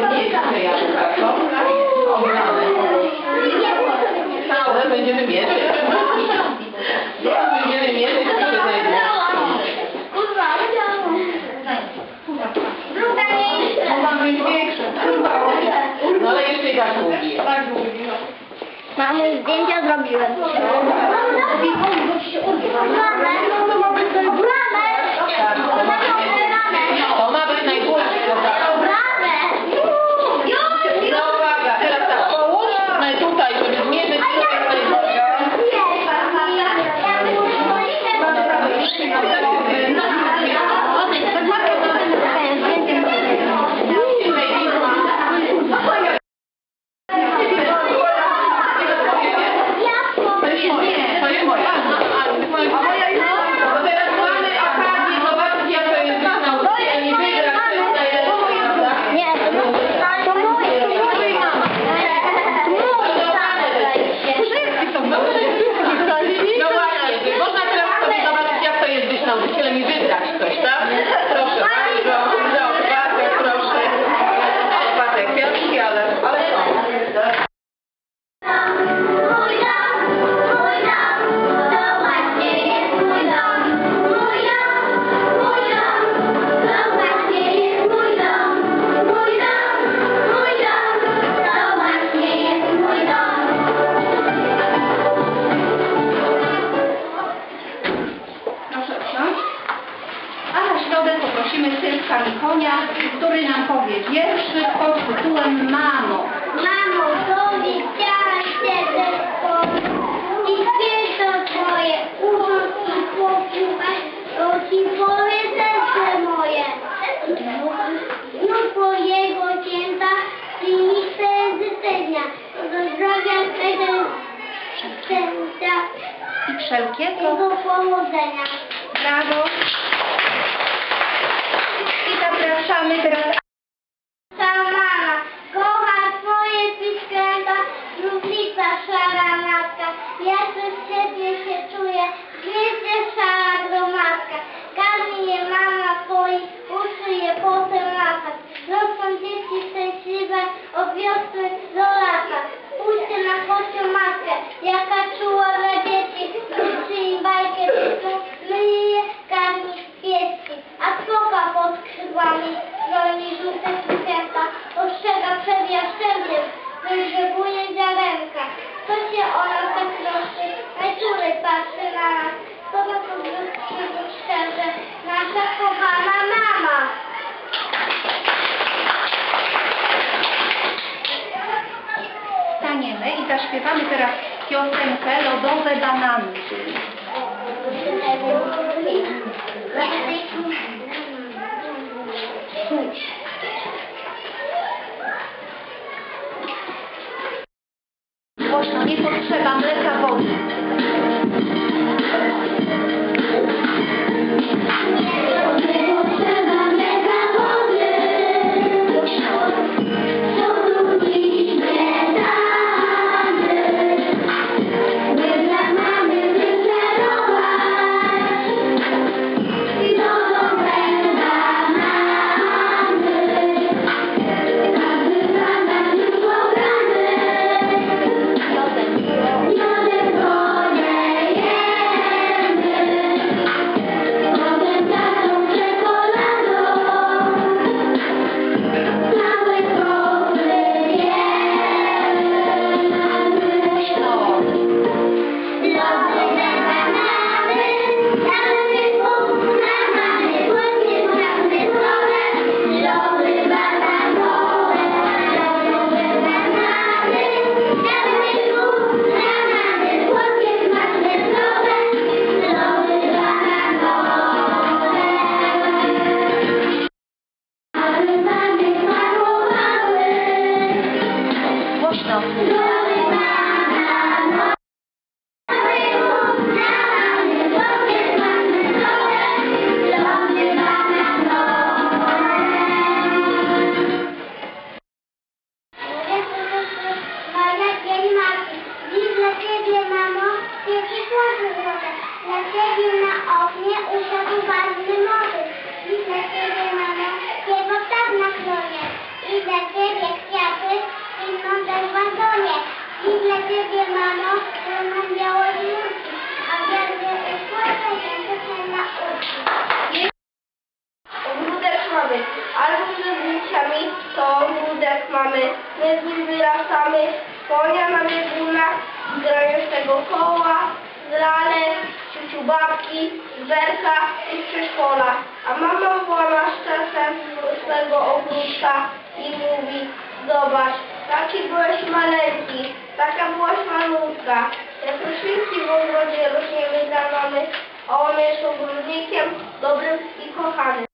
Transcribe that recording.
pamiętnika, że ja tak obrane. Całe będziemy mierzyć. Będziemy. Mamy większe. No. Mamy zdjęcia zrobiłem. sobie wierszyk pod tytułem Mamo. Mamo, powiedziałaś telefon i to twoje ucho i poczuwasz oczy twoje serce moje. No twojego cięta i serdecznie. Pozdrawiam tego serca i wszelkiego powodzenia. Brawo. I zapraszamy teraz Ja bez ciebie się czuję, gwieździe szara gromadka. Karmi je mama poi, uszy je potem latać. Rosną dzieci szczęśliwe od wiosny do lata. Pójście na kocią matkę, jaka czuła Czekamy teraz piosenkę Lodowe Banany. mamy. Album ze zdjęciami to budek mamy. My z nim wyrastamy. Konia na biegunach, grającego koła, z lanek, ciuciu babki, z berka i z przedszkola. A mama włama z czasem swego i mówi Zobacz, taki byłeś maleńki, taka byłaś malutka. Jak roślinki w ogrodzie rośniemy za mamy, a on jest ogólnikiem dobrym i kochanym.